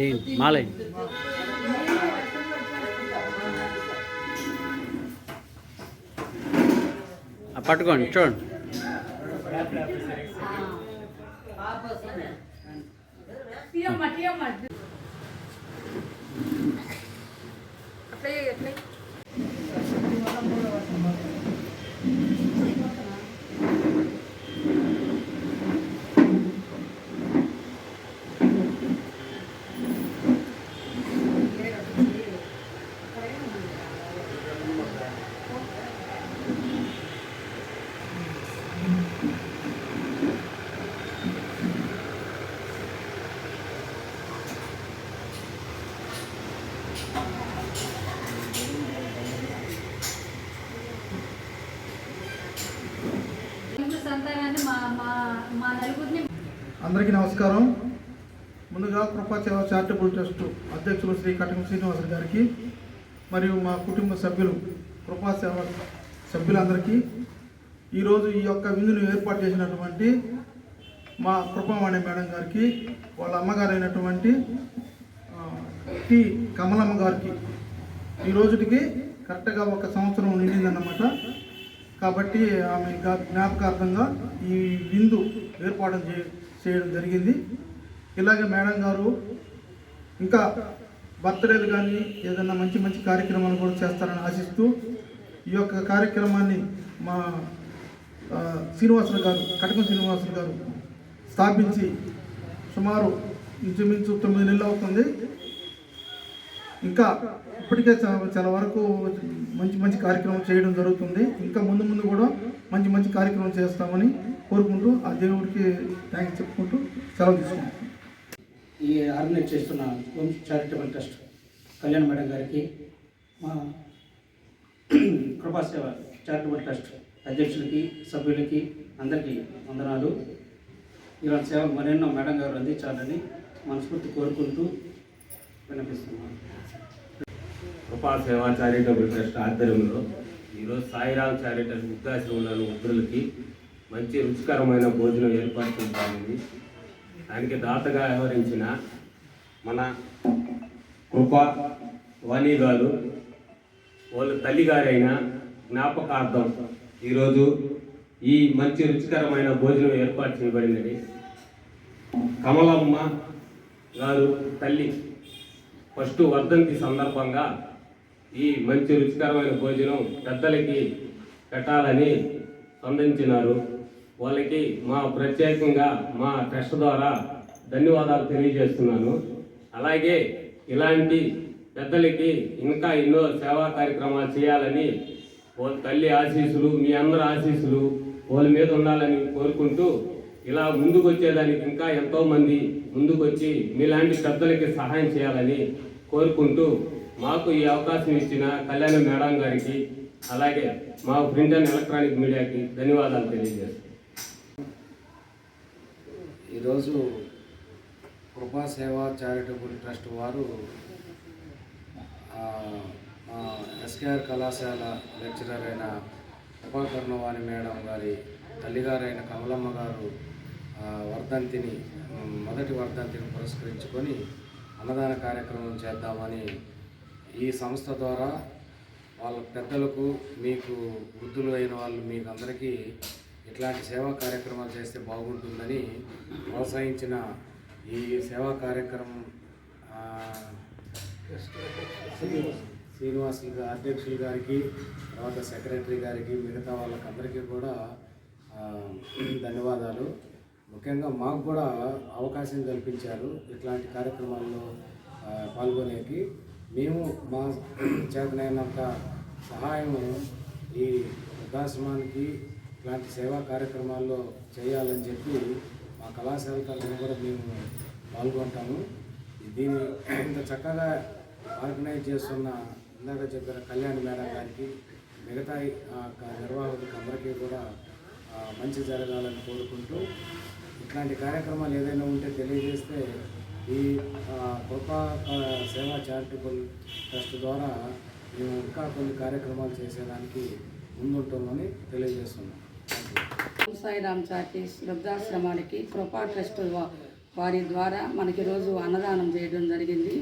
ఏంటి మాలే ఆ, పట్టుకోండి చూడండి తీయమ్మ తీయమ్మ అట్లే అందరికీ నమస్కారం. ముందుగా కృపాచేవ చారిటబుల్ ట్రస్ట్ అధ్యక్షులు శ్రీ కటకం శ్రీనివాసన్ గారికి మరియు మా కుటుంబ సభ్యులు కృపాసేవ సభ్యులందరికీ ఈరోజు ఈ యొక్క విందును ఏర్పాటు చేసినటువంటి మా కృపావాణి మేడం గారికి వాళ్ళ అమ్మగారు అయినటువంటి టి కమలమ్మ గారికి. ఈ రోజుటికి కరెక్ట్గా ఒక సంవత్సరం నిండిందన్నమాట. కాబట్టి ఆమె జ్ఞాపకార్థంగా ఈ విందు ఏర్పాటు చే- చేయడం జరిగింది. ఇలాగే మేడం గారు ఇంకా బర్త్డేలు కానీ ఏదైనా మంచి మంచి కార్యక్రమాలు కూడా చేస్తారని ఆశిస్తూ ఈ యొక్క కార్యక్రమాన్ని మా శ్రీనివాసులు గారు కటకం శ్రీనివాసులు గారు స్థాపించి సుమారు ఇంచుమించు తొమ్మిది నెలలు అవుతుంది. ఇంకా ఇప్పటికే చాలా వరకు మంచి మంచి కార్యక్రమం చేయడం జరుగుతుంది. ఇంకా ముందు ముందు కూడా మంచి మంచి కార్యక్రమం చేస్తామని కోరుకుంటూ ఆ దేవుడికి థ్యాంక్స్ చెప్పుకుంటూ సెలవు తీసుకుంటాం ఈ ఆర్గనైజ్ చేస్తున్న home charitable trust Kalyan madam గారికి మా కృపాసేవ చారిటబుల్ ట్రస్ట్ అధ్యక్షులకి సభ్యులకి అందరికీ వందనాలు. ఇలాంటి సేవ మరెన్నో మేడం గారు అందించాలని మనస్ఫూర్తి కోరుకుంటూ వినిపిస్తున్నాను కృపా సేవా చారిటబుల్ ట్రస్ట్ ఆధ్వర్యంలో ఈరోజు సాయిరామ్ చారిటబుల్ వృద్ధాశ్రమంలోని వృద్ధులకి మంచి రుచికరమైన భోజనం ఏర్పాటు దానికి దాతగా వ్యవహరించిన మన కృపా వాణి గారు వాళ్ళ తల్లిగారైన జ్ఞాపకార్థం ఈరోజు ఈ మంచి రుచికరమైన భోజనం ఏర్పాటు చేయబడినది కమలమ్మ గారు తల్లి ఫస్ట్ వర్ధంతి సందర్భంగా ఈ మంచి రుచికరమైన భోజనం పెద్దలకి పెట్టాలని స్పందించినారు. వాళ్ళకి మా ప్రత్యేకంగా మా ట్రస్ట్ ద్వారా ధన్యవాదాలు తెలియజేస్తున్నాను. అలాగే ఇలాంటి పెద్దలకి ఇంకా ఎన్నో సేవా కార్యక్రమాలు చేయాలని వాళ్ళ తల్లి ఆశీస్సులు మీ అందరి ఆశీస్సులు వాళ్ళ మీద ఉండాలని కోరుకుంటూ ఇలా ముందుకు వచ్చేదానికి ఇంకా ఎంతోమంది ముందుకొచ్చి మీలాంటి పెద్దలకి సహాయం చేయాలని కోరుకుంటూ మాకు ఈ అవకాశం ఇచ్చిన కళ్యాణ మేడం గారికి అలాగే మా ప్రింట్ అండ్ ఎలక్ట్రానిక్ మీడియాకి ధన్యవాదాలు తెలియజేస్తాను ఈరోజు కృపా సేవా చారిటబుల్ ట్రస్ట్ వారు మా ఎస్కేఆర్ కళాశాల లెక్చరర్ అయిన కృపాకర్ణవాణి మేడం గారి తల్లిగారైన కమలమ్మ గారు వర్ధంతిని మొదటి వర్ధంతిని పురస్కరించుకొని అన్నదాన కార్యక్రమం చేద్దామని ఈ సంస్థ ద్వారా వాళ్ళ పెద్దలకు మీకు వృద్ధులు అయిన వాళ్ళు మీకు అందరికీ ఇట్లాంటి సేవా కార్యక్రమాలు చేస్తే బాగుంటుందని ప్రోత్సహించిన ఈ సేవా కార్యక్రమం శ్రీనివాస్ అధ్యక్షులు గారికి తర్వాత సెక్రటరీ గారికి మిగతా వాళ్ళకందరికీ కూడా ధన్యవాదాలు. ముఖ్యంగా మాకు కూడా అవకాశం కల్పించారు ఇట్లాంటి కార్యక్రమాల్లో పాల్గొనేకి. మేము మా చేతనైనంత సహాయము ఈ వృద్ధాశ్రమానికి ఇట్లాంటి సేవా కార్యక్రమాల్లో చేయాలని చెప్పి మా కళాశాల తరఫున కూడా మేము పాల్గొంటాము. దీన్ని ఇంత చక్కగా ఆర్గనైజ్ చేస్తున్న ఇందాక చెప్పిన కళ్యాణ్ మేడం గారికి మిగతా ఆ, నిర్వాహకులకు అందరికీ కూడా మంచి జరగాలని కోరుకుంటూ ఇట్లాంటి కార్యక్రమాలు ఏదైనా ఉంటే తెలియజేస్తే ఈ కృపా సేవా చారిటబుల్ ట్రస్ట్ ద్వారా మేము ఇంకా కొన్ని కార్యక్రమాలు చేసేదానికి ముందుంటామని తెలియజేస్తున్నాం. సాయిరామ్ చాటి వృద్ధాశ్రమానికి కృపా ట్రస్ట్ వారి ద్వారా మనకి రోజు అన్నదానం చేయడం జరిగింది.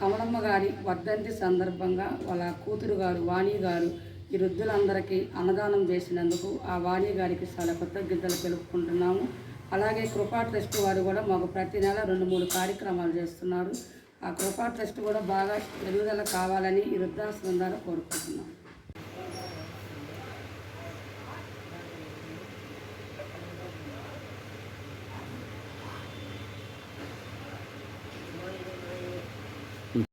కమలమ్మ గారి వర్ధంతి సందర్భంగా వాళ్ళ కూతురు గారు వాణి గారు ఈ వృద్ధులందరికీ అన్నదానం చేసినందుకు ఆ వాణి గారికి చాలా కృతజ్ఞతలు తెలుపుకుంటున్నాము. అలాగే కృపా ట్రస్ట్ వారు కూడా మాకు ప్రతి నెల రెండు మూడు కార్యక్రమాలు చేస్తున్నారు. ఆ కృపా ట్రస్ట్ కూడా బాగా ఎదుగుదల కావాలని ఈ వృద్ధాశ్రమం ద్వారా కోరుకుంటున్నాం.